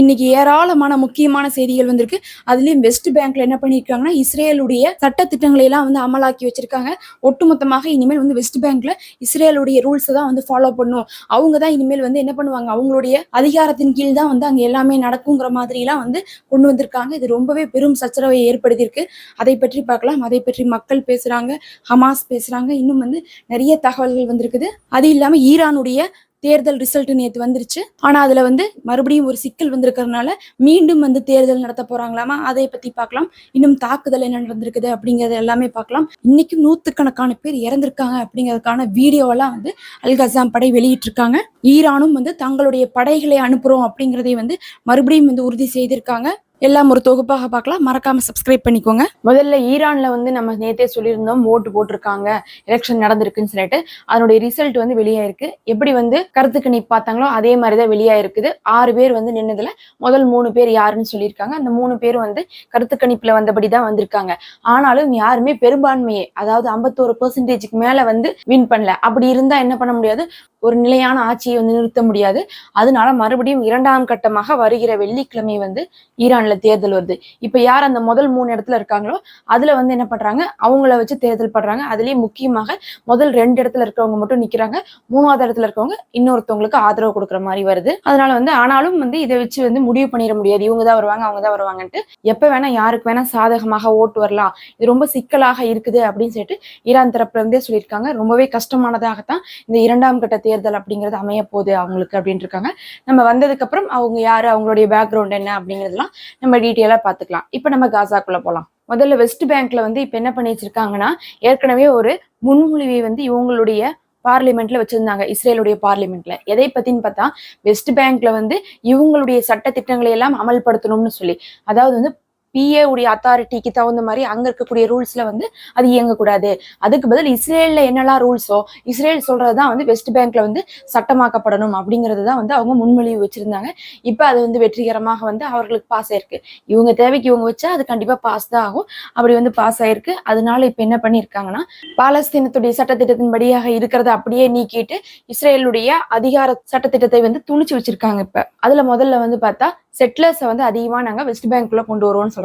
இன்னைக்கு ஏராளமான முக்கியமான செய்திகள் வந்திருக்கு. அதுலயும் வெஸ்ட் பேங்க்ல என்ன பண்ணியிருக்காங்கன்னா இஸ்ரேலுடைய சட்ட திட்டங்களை எல்லாம் வந்து அமலாக்கி வச்சிருக்காங்க. ஒட்டுமொத்தமாக இனிமேல் வந்து வெஸ்ட் பேங்க்ல இஸ்ரேலுடைய ரூல்ஸை தான் வந்து ஃபாலோ பண்ணும். அவங்க தான் இனிமேல் வந்து என்ன பண்ணுவாங்க? அவங்களுடைய அதிகாரத்தின் கீழ் தான் வந்து அங்க எல்லாமே நடக்குங்கிற மாதிரி எல்லாம் வந்து கொண்டு வந்திருக்காங்க. இது ரொம்பவே பெரும் சச்சரவை ஏற்படுத்தியிருக்கு. அதை பற்றி பார்க்கலாம். அதை பற்றி மக்கள் பேசுறாங்க ஹமாஸ் பேசுறாங்க. இன்னும் வந்து நிறைய தகவல்கள் வந்திருக்குது. அது இல்லாம ஈரானுடைய தேர்தல் ரிசல்ட் நேற்று வந்துருச்சு. ஆனால் அதில் வந்து மறுபடியும் ஒரு சிக்கல் வந்திருக்கிறதுனால மீண்டும் வந்து தேர்தல் நடத்த போகிறாங்களாமா அதை பற்றி பார்க்கலாம். இன்னும் தாக்குதல் என்ன நடந்திருக்குது அப்படிங்கறது எல்லாமே பார்க்கலாம். இன்னைக்கும் நூற்றுக்கணக்கான பேர் இறந்திருக்காங்க அப்படிங்கிறதுக்கான வீடியோவெல்லாம் வந்து அல் கசாம் படை வெளியிட்டிருக்காங்க. ஈரானும் வந்து தங்களுடைய படைகளை அனுப்புகிறோம் அப்படிங்கிறதையும் வந்து மறுபடியும் வந்து உறுதி செய்திருக்காங்க. எல்லாம் ஒரு தொகுப்பாக பார்க்கலாம். மறக்காம சப்ஸ்கிரைப் பண்ணிக்கோங்க. முதல்ல ஈரான்ல வந்து நம்ம நேத்தே சொல்லியிருந்தோம் ஓட்டு போட்டிருக்காங்க எலெக்ஷன் நடந்திருக்குன்னு சொல்லிட்டு. அதனுடைய ரிசல்ட் வந்து வெளியாயிருக்கு. எப்படி வந்து கருத்துக்கு நீ பார்த்தாங்களோ அதே மாதிரி தான் வெளியாயிருக்குது. ஆறு பேர் வந்து நின்னதுல முதல் மூணு பேர் யாருன்னு சொல்லியிருக்காங்க. அந்த மூணு பேர் வந்து கருத்து கணிப்புல வந்தபடி தான் வந்திருக்காங்க. ஆனாலும் யாருமே பெரும்பான்மையே அதாவது ஐம்பத்தோரு பெர்சன்டேஜுக்கு மேல வந்து வின் பண்ணல. அப்படி இருந்தா என்ன பண்ண முடியாது? ஒரு நிலையான ஆட்சியை வந்து நிறுத்த முடியாது. அதனால மறுபடியும் இரண்டாம் கட்டமாக வருகிற வெள்ளிக்கிழமை வந்து ஈரான்ல தேர்தல் வருது. இப்ப யார் அந்த முதல் மூணு இடத்துல இருக்காங்களோ அதுல வந்து என்ன பண்றாங்க? அவங்கள வச்சு தேர்தல் பண்றாங்க. அதுலயும் முக்கியமாக முதல் ரெண்டு இடத்துல இருக்கிறவங்க மட்டும் நிக்கிறாங்க. மூணாவது இடத்துல இருக்கவங்க இன்னொருத்தவங்களுக்கு ஆதரவு கொடுக்குற மாதிரி வருது. அதனால வந்து ஆனாலும் வந்து இதை வச்சு வந்து முடிவு பண்ணிட முடியாது. இவங்க தான் வருவாங்க அவங்க தான் வருவாங்கன்ட்டு எப்ப வேணா யாருக்கு வேணா சாதகமாக ஓட்டு வரலாம். இது ரொம்ப சிக்கலாக இருக்குது அப்படின்னு சொல்லிட்டு ஈரான் தரப்புல இருந்தே சொல்லியிருக்காங்க. ரொம்பவே கஷ்டமானதாகத்தான் இந்த இரண்டாம் கட்ட தேர்தல் அப்படிங்கிறது அமைய போகுது அவங்களுக்கு அப்படின்ட்டு இருக்காங்க நம்ம வந்ததுக்கு அப்புறம் அவங்க யாரு அவங்களுடைய பேக்ரவுண்ட் என்ன அப்படிங்கிறதுலாம் நம்ம டீட்டெயிலா பார்த்துக்கலாம் இப்போ நம்ம காசாக்குள்ளே போகலாம் முதல்ல வெஸ்ட் பேங்க்ல வந்து இப்போ என்ன பண்ணி வச்சிருக்காங்கன்னா ஏற்கனவே ஒரு முன்மொழிவை வந்து இவங்களுடைய பார்லிமெண்ட்ல வச்சிருந்தாங்க இஸ்ரேலுடைய பார்லிமெண்ட்ல எதை பத்தின்னு பார்த்தா வெஸ்ட் பேங்க்ல வந்து இவங்களுடைய சட்ட திட்டங்களை எல்லாம் அமல்படுத்தணும்னு சொல்லி. அதாவது வந்து பிஏ உடைய அத்தாரிட்டிக்கு தகுந்த மாதிரி அங்க இருக்கக்கூடிய ரூல்ஸ்ல வந்து அது இயங்கக்கூடாது. அதுக்கு பதில் இஸ்ரேல்ல என்னெல்லாம் ரூல்ஸோ இஸ்ரேல் சொல்றதுதான் வந்து வெஸ்ட் பேங்க்ல வந்து சட்டமாக்கப்படணும் அப்படிங்கிறது தான் வந்து அவங்க முன்மொழிவு வச்சிருந்தாங்க. இப்போ அது வந்து வெற்றிகரமாக வந்து அவர்களுக்கு பாஸ் ஆயிருக்கு. இவங்க தேவைக்கு இவங்க வச்சா அது கண்டிப்பா பாஸ் தான் ஆகும். அப்படி வந்து பாஸ் ஆயிருக்கு. அதனால இப்போ என்ன பண்ணியிருக்காங்கன்னா பாலஸ்தீனத்துடைய சட்டத்திட்டத்தின்படியாக இருக்கிறத அப்படியே நீக்கிட்டு இஸ்ரேலுடைய அதிகார சட்டத்திட்டத்தை வந்து துணிச்சு வச்சிருக்காங்க இப்ப. அதுல முதல்ல வந்து பார்த்தா செட்டிலர்ஸை வந்து அதிகமா நாங்க வெஸ்ட் பேங்க்குள்ள கொண்டு வருவோம்னு சொல்றாங்க.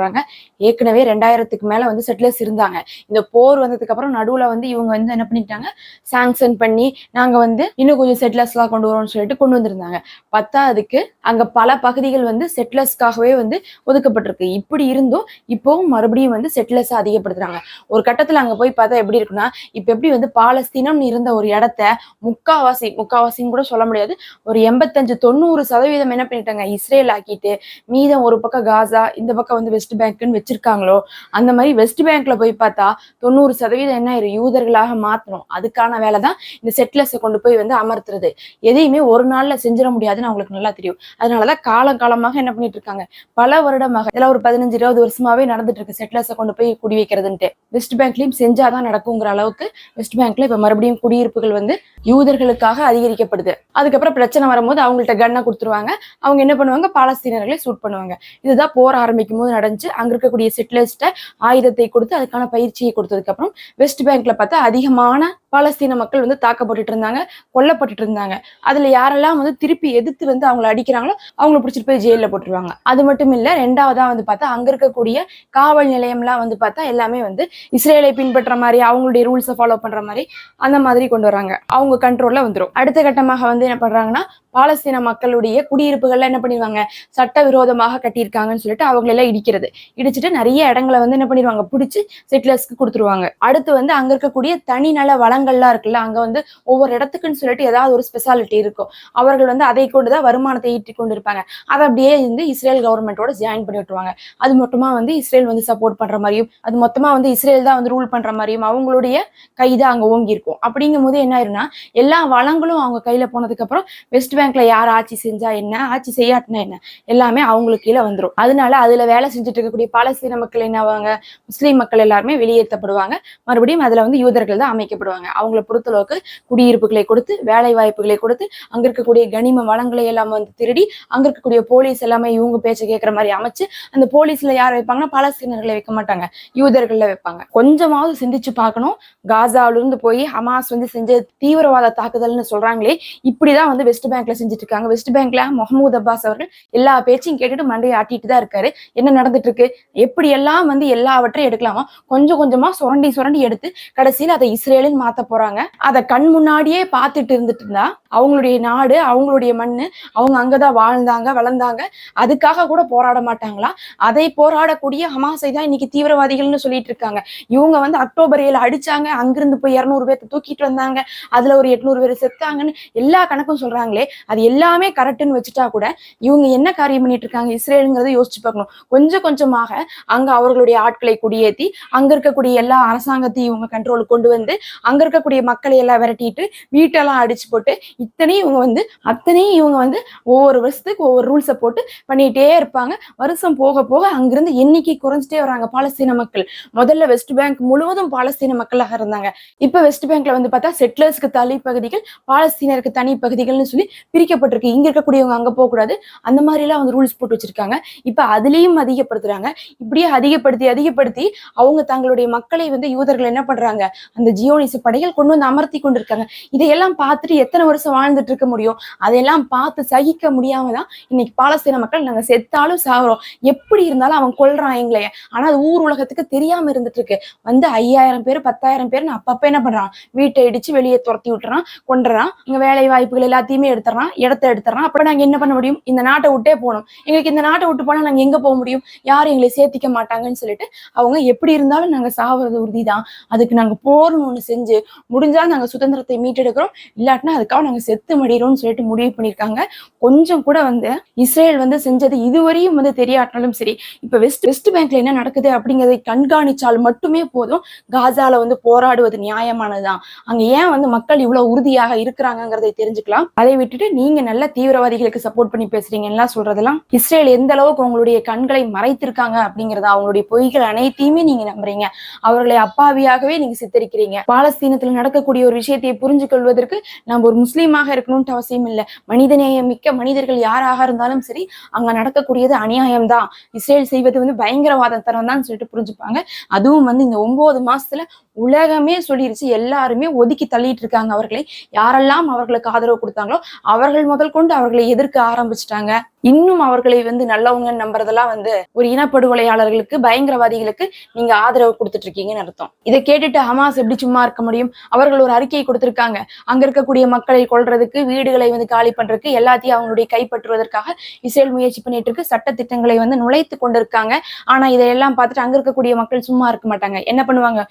ஏற்கனவே ரெண்டாயிரத்துக்கு மேல வந்து செட்டிலர்ஸ் இருந்தாங்க. இந்த போர் வந்ததுக்கு அப்புறம் நடுவுல வந்து இவங்க வந்து என்ன பண்ணிட்டாங்க சாங்ஷன் பண்ணி நாங்க வந்து இன்னும் கொஞ்சம் செட்டிலர்ஸ் எல்லாம் கொண்டு வரோம்னு சொல்லிட்டு கொண்டு வந்திருந்தாங்க. பத்தாவதுக்கு அங்க பல பகுதிகள் வந்து செட்டிலர்ஸ்க்காகவே வந்து ஒதுக்கப்பட்டிருக்கு. இப்படி இருந்தும் இப்போவும் மறுபடியும் வந்து செட்டிலர்ஸ் அதிகப்படுத்துறாங்க. ஒரு கட்டத்துல அங்க போய் பார்த்தா எப்படி இருக்குன்னா இப்ப எப்படி வந்து பாலஸ்தீனம் இருந்த ஒரு இடத்த முக்காவாசி முக்காவாசின்னு கூட சொல்ல முடியாது. ஒரு எண்பத்தஞ்சு தொண்ணூறு சதவீதம் என்ன பண்ணிட்டாங்க? இஸ்ரேல் ஆக்கிட்டு மீதம் ஒரு பக்கம் காசா இந்த பக்கம் வந்து வெஸ்ட் பேங்க்னு வச்சிருக்காங்களோ அந்த மாதிரி வெஸ்ட் பேங்க்ல போய் பார்த்தா தொண்ணூறு சதவீதம் என்ன ஆயிரும்? யூதர்களாக மாத்தணும். அதுக்கான வேலை தான் இந்த செட்டிலர்ஸை கொண்டு போய் வந்து அமர்த்துறது. எதையுமே ஒரு நாள்ல செஞ்சிட முடியாதுன்னு அவங்களுக்கு நல்லா தெரியும். அதனாலதான் காலம் காலமாக என்ன பண்ணிட்டு இருக்காங்க? பல வருடமாக இதெல்லாம் ஒரு பதினஞ்சு இருபது வருஷமாவே நடந்துட்டு இருக்கு செட்டிலர்ஸை கொண்டு போய் குடி வைக்கிறதுன்ட்டு. வெஸ்ட் பேங்க்லயும் செஞ்சாதான் நடக்குங்கிற அளவுக்கு வெஸ்ட் பேங்க்ல இப்ப மறுபடியும் குடியிருப்புகள் வந்து யூதர்களுக்காக அதிகரிக்கப்படுது. அதுக்கப்புறம் பிரச்சனை வரும்போது அவங்கள்ட்ட கண்ணை கொடுத்துருவாங்க. அவங்க என்ன பண்ணுவாங்க? பாலஸ்தீனர்களை சூட் பண்ணுவாங்க. இதுதான் போர் ஆரம்பிக்கும் போது நடந்துச்சு அங்க இருக்கக்கூடிய செட்டிலர்ஸ்ட ஆயுதத்தை கொடுத்து அதுக்கான பயிற்சியை கொடுத்ததுக்கு அப்புறம் வெஸ்ட் பேங்க்ல பார்த்தா அதிகமான பாலஸ்தீன மக்கள் வந்து தாக்கப்பட்டுட்டு இருந்தாங்க கொல்லப்பட்டுட்டு இருந்தாங்க. அதுல யாரெல்லாம் வந்து திருப்பி எதிர்த்து வந்து அவங்கள அடிக்கிறாங்களோ அவங்கள பிடிச்சிட்டு போய் ஜெயில போட்டுருவாங்க. அது மட்டும் இல்ல ரெண்டாவதா வந்து பார்த்தா அங்க இருக்கக்கூடிய காவல் நிலையம்லாம் வந்து பார்த்தா எல்லாமே வந்து இஸ்ரேலை பின்பற்ற மாதிரி அவங்களுடைய ரூல்ஸை ஃபாலோ பண்ற மாதிரி அந்த மாதிரி கொண்டு வராங்க. அவங்க கண்ட்ரோல்ல வந்துரும். அடுத்த கட்டமாக வந்து என்ன பண்றாங்கன்னா பாலஸ்தீன மக்களுடைய குடியிருப்புகள்ல என்ன பண்ணிடுவாங்க சட்டவிரோதமாக கட்டியிருக்காங்கன்னு சொல்லிட்டு அவங்களெல்லாம் இடிக்கிறது. இடிச்சிட்டு நிறைய இடங்களை வந்து என்ன பண்ணிடுவாங்க? பிடிச்சி செட்டிலர்ஸ்க்கு கொடுத்துருவாங்க. அடுத்து வந்து அங்க இருக்கக்கூடிய தனிநல வளங்கள்லாம் இருக்குல்ல அங்க வந்து ஒவ்வொரு இடத்துக்குன்னு சொல்லிட்டு ஏதாவது ஒரு ஸ்பெஷாலிட்டி இருக்கும். அவர்கள் வந்து அதை கொண்டுதான் வருமானத்தை ஈட்டி கொண்டு இருப்பாங்க அதை அப்படியே வந்து இஸ்ரேல் கவர்மெண்டோட ஜாயின் பண்ணி விட்டுருவாங்க. அது மொத்தமா வந்து இஸ்ரேல் வந்து சப்போர்ட் பண்ற மாதிரியும் அது மொத்தமா வந்து இஸ்ரேல் தான் வந்து ரூல் பண்ற மாதிரியும் அவங்களுடைய கை தான் அங்க ஓங்கி இருக்கும். அப்படிங்கும் போது என்ன ஆயிருன்னா எல்லா வளங்களும் அவங்க கையில போனதுக்கு அப்புறம் வெஸ்ட் பேங்க்ல யார் ஆட்சி செஞ்சா என்ன ஆட்சி செய்யாட்டினா என்ன எல்லாமே அவங்களுக்கு கீழே வந்துடும் அதனால அதுல வேலை செஞ்ச செஞ்சுட்டு இருக்கக்கூடிய பாலஸ்தீன மக்கள் என்ன ஆவாங்க முஸ்லீம் மக்கள் எல்லாருமே வெளியேற்றப்படுவாங்க. மறுபடியும் அதுல வந்து யூதர்கள் தான் அமைக்கப்படுவாங்க. அவங்கள பொறுத்தளவுக்கு குடியிருப்புகளை கொடுத்து வேலை வாய்ப்புகளை கொடுத்து அங்க இருக்கக்கூடிய கனிம வளங்களை எல்லாம் வந்து திருடி அங்க இருக்கக்கூடிய போலீஸ் எல்லாமே இவங்க பேச்ச கேட்கற மாதிரி அமைச்சு அந்த போலீஸ்ல யார் வைப்பாங்கன்னா பாலஸ்தீனர்களை வைக்க மாட்டாங்க. யூதர்கள்ல வைப்பாங்க. கொஞ்சமாவது சிந்திச்சு பார்க்கணும். காசாவிலிருந்து போய் ஹமாஸ் வந்து செஞ்ச தீவிரவாத தாக்குதல்னு சொல்றாங்களே இப்படிதான் வந்து வெஸ்ட் பேங்க்ல செஞ்சுட்டு இருக்காங்க. வெஸ்ட் பேங்க்ல முகமது அப்பாஸ் அவர்கள் எல்லா பேச்சையும் கேட்டுட்டு மண்டையை ஆட்டிட்டு தான் இருக்காரு. என்ன நடந்துட்டு இருக்கு எப்படி எல்லாம் வந்து எல்லாவற்றையும் எடுக்கலாமா கொஞ்சம் கொஞ்சமா சுரண்டி சுரண்டி எடுத்து கடைசியில அதை இஸ்ரேலுன்னு மாத்த போறாங்க. அதை கண் முன்னாடியே பார்த்துட்டு இருந்துட்டு இருந்தா அவங்களுடைய நாடு அவங்களுடைய மண்ணு அவங்க அங்கதான் வாழ்ந்தாங்க வளர்ந்தாங்க. அதுக்காக கூட போராட மாட்டாங்களா? அதை போராடக்கூடிய ஹமாஸை தான் இன்னைக்கு தீவிரவாதிகள்னு சொல்லிட்டு இருக்காங்க. இவங்க வந்து அக்டோபர் ஏழு அடிச்சாங்க. அங்கிருந்து போய் இருநூறு பேர்த்த தூக்கிட்டு வந்தாங்க. அதுல ஒரு எட்நூறு பேர் செத்தாங்கன்னு எல்லா கணக்கும் சொல்றாங்களே அது எல்லாமே கரெக்டுன்னு வச்சுட்டா கூட இவங்க என்ன காரியம் பண்ணிட்டு இருக்காங்க? இஸ்ரேலுங்கிறத யோசிச்சு பார்க்கணும். கொஞ்சம் கொஞ்சமாக அங்க அவர்களுடைய ஆட்களை குடியேத்தி அங்க இருக்கக்கூடிய எல்லா அரசாங்கத்தையும் இவங்க கண்ட்ரோலுக்கு கொண்டு வந்து அங்க இருக்கக்கூடிய மக்களை எல்லாம் விரட்டிட்டு வீட்டெல்லாம் அடிச்சு போட்டு இத்தனையும் இவங்க வந்து அத்தனையும் இவங்க வந்து ஒவ்வொரு வருஷத்துக்கு ஒவ்வொரு ரூல்ஸை போட்டு பண்ணிட்டே இருப்பாங்க. வருஷம் போக போக அங்கிருந்து எண்ணிக்கை குறைஞ்சிட்டே வராங்க பாலஸ்தீன மக்கள். முதல்ல வெஸ்ட் பேங்க் முழுவதும் பாலஸ்தீன மக்களாக இருந்தாங்க. இப்ப வெஸ்ட் பேங்க்ல வந்து பார்த்தா செட்டிலர்ஸ்க்கு தனி பகுதிகள் பாலஸ்தீனருக்கு தனி பகுதிகள்னு சொல்லி பிரிக்கப்பட்டிருக்கு. இங்க இருக்கக்கூடியவங்க அங்க போக கூடாது அந்த மாதிரி எல்லாம் வந்து ரூல்ஸ் போட்டு வச்சிருக்காங்க. இப்ப அதுலயும் அதிகப்படுத்துறாங்க. இப்படியே அதிகப்படுத்தி அதிகப்படுத்தி அவங்க தங்களுடைய மக்களை வந்து யூதர்கள் என்ன பண்றாங்க? அந்த ஜியோனிச படைகள் கொண்டு வந்து அமர்த்தி கொண்டு இருக்காங்க இதையெல்லாம் பார்த்துட்டு எத்தனை வருஷம் வாழ்ந்துட்டு இருக்க முடியும். அதையெல்லாம் பார்த்து சகிக்க முடியாம தான் இன்னைக்கு பாலஸ்தீன மக்கள் நாங்க செத்தாலும் சாகுறோம் எப்படி இருந்தாலும் அவன் கொல்றான் எங்களைய ஆனா அது ஊர் உலகத்துக்கு தெரியாம இருந்துட்டு இருக்கு வந்து ஐயாயிரம் பேர் பத்தாயிரம் பேர்னு அப்பப்ப என்ன பண்றான்? வீட்டை இடிச்சு வெளியே துரத்தி விட்டுறான் கொண்டுறான் இங்க வேலை வாய்ப்புகள் எல்லாத்தையுமே எடுத்துறான் இடத்த எடுத்துறான். அப்ப நாங்க என்ன பண்ண முடியும்? இந்த நாட்டை விட்டே போகணும். எங்களுக்கு இந்த நாட்டை விட்டு போனா நாங்க எங்க போக முடியும்? யாரும் எங்களை சேர்த்திக்க மாட்டாங்கன்னு சொல்லிட்டு அவங்க எப்படி இருந்தாலும் நாங்க சாவது உறுதிதான். அதுக்கு நாங்க போர்னு ஒண்ணு செஞ்சு முடிஞ்சா நாங்க சுதந்திரத்தை மீட்டெடுக்கிறோம். இல்லாட்டினா அதுக்காக நாங்க செத்து மடிறோம்னு சொல்லிட்டு முடிவு பண்ணிருக்காங்க கொஞ்சம் கூட வந்து இஸ்ரேல் வந்து செஞ்சது இதுவரையும் வந்து தெரியாட்டாலும் சரி இப்ப வெஸ்ட் வெஸ்ட் பேங்க்ல என்ன நடக்குது அப்படிங்கறதை கண்காணிச்சால் மட்டுமே போதும் காசால வந்து போராடுவது நியாயமானதுதான். அங்க ஏன் வந்து மக்கள் இவ்வளவு உறுதியாக இருக்கிறாங்கிறதை தெரிஞ்சுக்கலாம். அதை விட்டுட்டு நீங்க நல்ல தீவிரவாதிகளுக்கு சப்போர்ட் பண்ணி பேசுறீங்கன்னா சொல்றதெல்லாம் இஸ்ரேல் எந்த அளவுக்கு உங்களுடைய கண்களை மறைத்திருக்காங்க அப்படிங்கறத அவங்களுடைய பொய்கள் அனைத்தையுமே நீங்க நம்புறீங்க. அவர்களை அப்பாவியாகவே நீங்க சித்தரிக்கிறீங்க. பாலஸ்தீனத்துல நடக்கக்கூடிய ஒரு விஷயத்தை புரிஞ்சு கொள்வதற்கு நம்ம ஒரு முஸ்லீம் முஸ்லீமாக இருக்கணும்ட்டு அவசியம் இல்லை. மனிதநேயம் மிக்க மனிதர்கள் யாராக இருந்தாலும் சரி அங்க நடக்கக்கூடியது அநியாயம் தான் இஸ்ரேல் செய்வது வந்து பயங்கரவாத தரம் தான் சொல்லிட்டு புரிஞ்சுப்பாங்க. அதுவும் வந்து இந்த ஒன்பது மாசத்துல உலகமே சொல்லிருச்சு. எல்லாருமே ஒதுக்கி தள்ளிட்டு இருக்காங்க அவர்களை. யாரெல்லாம் அவர்களுக்கு ஆதரவு கொடுத்தாங்களோ அவர்கள் முதல் கொண்டு அவர்களை எதிர்க்க ஆரம்பிச்சிட்டாங்க. இன்னும் அவர்களை வந்து நல்லவங்கன்னு நம்புறதெல்லாம் வந்து ஒரு இனப்படுகொலையாளர்களுக்கு பயங்கரவாதிகளுக்கு நீங்க ஆதரவு கொடுத்துட்டு இருக்கீங்கன்னு அர்த்தம். இதை கேட்டுட்டு ஹமாஸ் எப்படி சும்மா இருக்க முடியும்? அவர்கள் ஒரு அறிக்கையை கொடுத்திருக்காங்க. அங்க இருக்கக்கூடிய மக்களை கொல்றதுக்கு வீடுகளை வந்து காலி பண்றதுக்கு எல்லாத்தையும் அவங்களுடைய கைப்பற்றுவதற்காக இஸ்ரேல் முயற்சி பண்ணிட்டு இருக்கு. சட்ட திட்டங்களை வந்து நுழைத்து கொண்டிருக்காங்க. ஆனா இதையெல்லாம் பார்த்துட்டு அங்க இருக்கக்கூடிய மக்கள் சும்மா இருக்க மாட்டாங்க. என்ன பண்ணுவாங்க?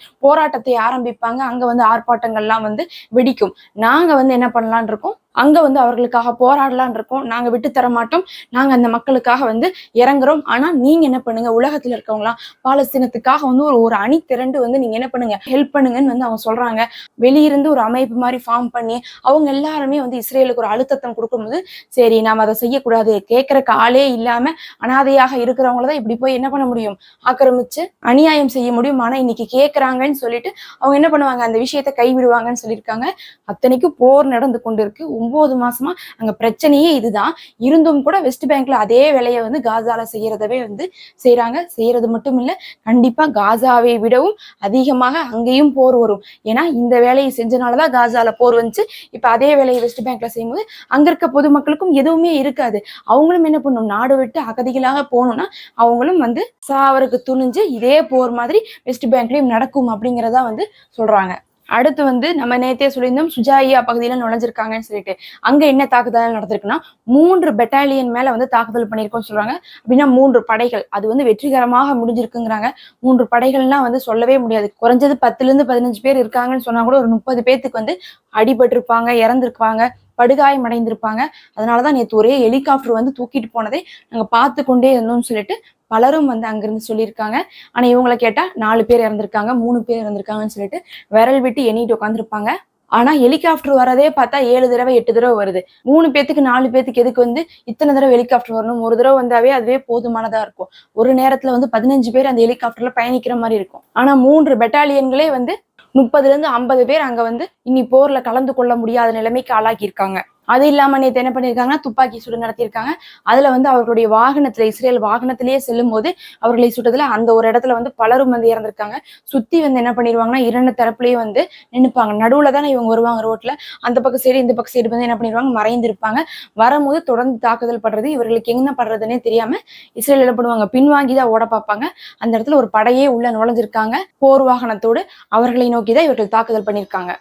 போராட்டத்தை ஆரம்பிப்பாங்க. அங்க வந்து ஆர்ப்பாட்டங்கள்லாம் வந்து வெடிக்கும். நாங்க வந்து என்ன பண்ணலாம்னு இருக்கோம்? அங்க வந்து அவர்களுக்காக போராடலான் இருக்கோம். நாங்க விட்டு தர மாட்டோம். நாங்க அந்த மக்களுக்காக வந்து இறங்குறோம். ஆனா நீங்க என்ன பண்ணுங்க? உலகத்துல இருக்கவங்களாம் பாலஸ்தீனத்துக்காக வந்து ஒரு ஒரு அணி திரண்டு வந்து நீங்க என்ன பண்ணுங்க? ஹெல்ப் பண்ணுங்கன்னு வந்து அவங்க சொல்றாங்க. வெளியிருந்து ஒரு அமைப்பு மாதிரி ஃபார்ம் பண்ணி அவங்க எல்லாருமே வந்து இஸ்ரேலுக்கு ஒரு அழுத்தத்தம் கொடுக்கும்போது சரி நாம அதை செய்யக்கூடாது. கேட்கறக்கு ஆளே இல்லாம அனாதையாக இருக்கிறவங்களதான் இப்படி போய் என்ன பண்ண முடியும்? ஆக்கிரமிச்சு அநியாயம் செய்ய முடியும். ஆனா இன்னைக்கு கேட்கறாங்கன்னு சொல்லிட்டு அவங்க என்ன பண்ணுவாங்க? அந்த விஷயத்தை கைவிடுவாங்கன்னு சொல்லியிருக்காங்க. அத்தனைக்கும் போர் நடந்து கொண்டு இருக்கு ஒன்பது மாசமா அங்க பிரச்சனையே இதுதான். இருந்தும் கூட வெஸ்ட் பேங்க்ல அதே வேலையை வந்து காசால செய்யறதவே வந்து செய்யறாங்க செய்யறது மட்டும் இல்ல கண்டிப்பா காசாவை விடவும் அதிகமாக அங்கேயும் போர் வரும். ஏன்னா இந்த வேலையை செஞ்சனாலதான் காசால போர் வந்துச்சு. இப்ப அதே வேலையை வெஸ்ட் பேங்க்ல செய்யும்போது அங்க இருக்க பொதுமக்களுக்கும் எதுவுமே இருக்காது. அவங்களும் என்ன பண்ணும்? நாடு விட்டு அகதிகளாக போகணும்னா அவங்களும் வந்து சாவருக்கு துணிஞ்சு இதே போர் மாதிரி வெஸ்ட் பேங்க்லயும் நடக்கும் அப்படிங்கிறதா வந்து சொல்றாங்க. அடுத்து வந்து நம்ம நேத்தே சொல்லியிருந்தோம் சுஜாயா பகுதியில நுழைஞ்சிருக்காங்கன்னு சொல்லிட்டு. அங்க என்ன தாக்குதல் நடந்திருக்குன்னா மூன்று பெட்டாலியன் மேல வந்து தாக்குதல் பண்ணியிருக்கோம்னு சொல்றாங்க. அப்படின்னா மூன்று படைகள். அது வந்து வெற்றிகரமாக முடிஞ்சிருக்குங்கிறாங்க. மூன்று படைகள்லாம் வந்து சொல்லவே முடியாது. குறைஞ்சது பத்துல இருந்து பதினஞ்சு பேர் இருக்காங்கன்னு சொன்னா கூட ஒரு முப்பது பேத்துக்கு வந்து அடிபட்டிருப்பாங்க இறந்திருப்பாங்க. படுகாயம் அடைந்திருப்பாங்க அதனாலதான் நேற்று ஒரே ஹெலிகாப்டர் வந்து தூக்கிட்டு போனதை நாங்கள் பார்த்து கொண்டே இருந்தோம்னு சொல்லிட்டு பலரும் வந்து அங்கிருந்து சொல்லியிருக்காங்க. ஆனால் இவங்களை கேட்டால் நாலு பேர் இறந்துருக்காங்க மூணு பேர் இறந்துருக்காங்கன்னு சொல்லிட்டு விரல் விட்டு எண்ணிட்டு உட்காந்துருப்பாங்க ஆனா ஹெலிகாப்டர் வரதே பார்த்தா ஏழு தடவை எட்டு தடவை வருது. மூணு பேத்துக்கு நாலு பேத்துக்கு எதுக்கு வந்து இத்தனை தடவை ஹெலிகாப்டர் வரணும்? ஒரு தடவை வந்தாவே அதுவே போதுமானதா இருக்கும். ஒரு நேரத்துல வந்து பதினஞ்சு பேர் அந்த ஹெலிகாப்டர்ல பயணிக்கிற மாதிரி இருக்கும். ஆனா மூன்று பெட்டாலியன்களே வந்து முப்பதுல இருந்து ஐம்பது பேர் அங்க வந்து இனி போர்ல கலந்து கொள்ள முடியாத நிலைமைக்கு ஆளாக்கி இருக்காங்க அது இல்லாம நேற்று என்ன பண்ணியிருக்காங்கன்னா துப்பாக்கி சூடு நடத்தியிருக்காங்க. அதுல வந்து அவர்களுடைய வாகனத்துல இஸ்ரேல் வாகனத்திலேயே செல்லும் போது அவர்களை சுட்டதுல அந்த ஒரு இடத்துல வந்து பலரும் வந்து இறந்திருக்காங்க. சுத்தி வந்து என்ன பண்ணிடுவாங்கன்னா இரண்டு தரப்புலயே வந்து நின்னுப்பாங்க. நடுவுல தானே இவங்க வருவாங்க ரோட்ல. அந்த பக்கம் சைடு இந்த பக்கம் சைடு வந்து என்ன பண்ணிடுவாங்க மறைந்திருப்பாங்க. வரும்போது தொடர்ந்து தாக்குதல் படுறது இவர்களுக்கு என்ன படுறதுன்னே தெரியாம இஸ்ரேல் என்ன பண்ணுவாங்க பின்வாங்கி தான் ஓட பார்ப்பாங்க. அந்த இடத்துல ஒரு படையே உள்ள நுழைஞ்சிருக்காங்க. போர் வாகனத்தோடு அவர்களை நோக்கி தான் இவர்கள் தாக்குதல் பண்ணியிருக்காங்க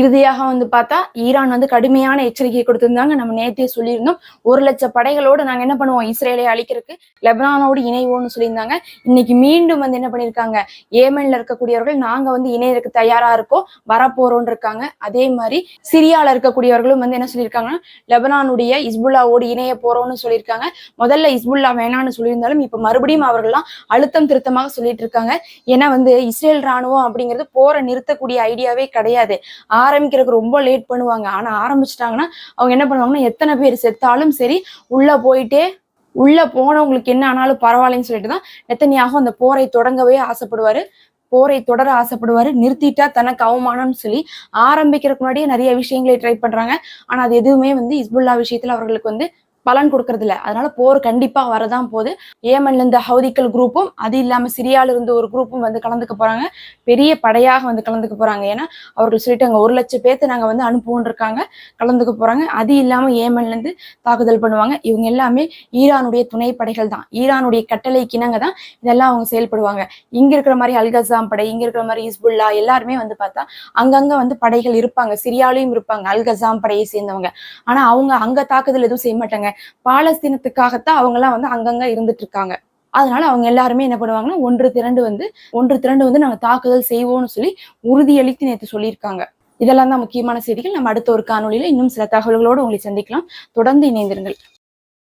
இறுதியாக வந்து பார்த்தா ஈரான் வந்து கடுமையான எச்சரிக்கை கொடுத்துருந்தாங்க. நம்ம நேற்றே சொல்லியிருந்தோம். ஒரு லட்சம் படைகளோடு நாங்க என்ன பண்ணுவோம்? இஸ்ரேலை அழிக்கிறதுக்கு லெபனானோடு இணைவோம்னு சொல்லியிருந்தாங்க. இன்னைக்கு மீண்டும் வந்து என்ன பண்ணியிருக்காங்க? ஏமன்ல இருக்கக்கூடியவர்கள் நாங்க வந்து இணையருக்கு தயாராக இருக்கோம். வரப்போறோம்னு இருக்காங்க. அதே மாதிரி சிரியால இருக்கக்கூடியவர்களும் வந்து என்ன சொல்லியிருக்காங்கன்னா லெபனானுடைய இஸ்புல்லாவோடு இணைய போறோம்னு சொல்லியிருக்காங்க. முதல்ல இஸ்புல்லா வேணான்னு சொல்லியிருந்தாலும் இப்போ மறுபடியும் அவர்கள்லாம் அழுத்தம் திருத்தமாக சொல்லிட்டு இருக்காங்க ஏன்னா வந்து இஸ்ரேல் ராணுவம் அப்படிங்கிறது போரை நிறுத்தக்கூடிய ஐடியாவே கிடையாது. ஆரம்பிக்கிறதுக்கு ரொம்ப லேட் பண்ணுவாங்க. ஆனா ஆரம்பிச்சிட்டாங்கன்னா அவங்க என்ன பண்ணுவாங்கன்னா எத்தனை பேர் செத்தாலும் சரி உள்ள போயிட்டே உள்ள போனவங்களுக்கு என்ன ஆனாலும் பரவாயில்லைன்னு சொல்லிட்டு தான் நெத்தனியாக அந்த போரை தொடங்கவே ஆசைப்படுவாரு. போரை தொடர ஆசைப்படுவாரு. நிறுத்திட்டா தனக்கு அவமானம்னு சொல்லி ஆரம்பிக்கிறதுக்கு முன்னாடியே நிறைய விஷயங்களை ட்ரை பண்றாங்க. ஆனா அது எதுவுமே வந்து இஸ்புல்லா விஷயத்துல அவர்களுக்கு வந்து பலன் கொடுக்கறதில்ல. அதனால போர் கண்டிப்பாக வரதான் போகுது. ஏமன்ல இருந்து ஹவுதிக்கல் குரூப்பும் அது இல்லாமல் சிரியால இருந்து ஒரு குரூப்பும் வந்து கலந்துக்க போறாங்க. பெரிய படையாக வந்து கலந்துக்க போறாங்க. ஏன்னா அவர்கள் சொல்லிட்டாங்க ஒரு லட்சம் பேர்த்து நாங்கள் வந்து அனுப்புவோன்னு இருக்காங்க கலந்துக்க போறாங்க. அது இல்லாமல் ஏமன்ல இருந்து தாக்குதல் பண்ணுவாங்க. இவங்க எல்லாமே ஈரானுடைய துணை படைகள் தான். ஈரானுடைய கட்டளை தான் இதெல்லாம் அவங்க செயல்படுவாங்க. இங்க இருக்கிற மாதிரி அல்கசாம் படை இங்க இருக்கிற மாதிரி இஸ்புல்லா எல்லாருமே வந்து பார்த்தா அங்கங்க வந்து படைகள் இருப்பாங்க. சிரியாலையும் இருப்பாங்க. அல்கசாம் படையை சேர்ந்தவங்க. ஆனா அவங்க அங்க தாக்குதல் எதுவும் செய்ய மாட்டாங்க. பாலஸ்தீனத்துக்காகத்தான் அவங்க எல்லாம் வந்து அங்கங்க இருந்துட்டு இருக்காங்க அதனால அவங்க எல்லாருமே என்ன பண்ணுவாங்கன்னா ஒன்று திரண்டு வந்து ஒன்று திரண்டு வந்து நாங்கள் தாக்குதல் செய்வோம்னு சொல்லி உறுதியளித்து நேற்று சொல்லியிருக்காங்க. இதெல்லாம் தான் முக்கியமான செய்திகள். நம்ம அடுத்த ஒரு காணொலியில் இன்னும் சில தகவல்களோடு உங்களை சந்திக்கலாம். தொடர்ந்து இணைந்திருங்கள்.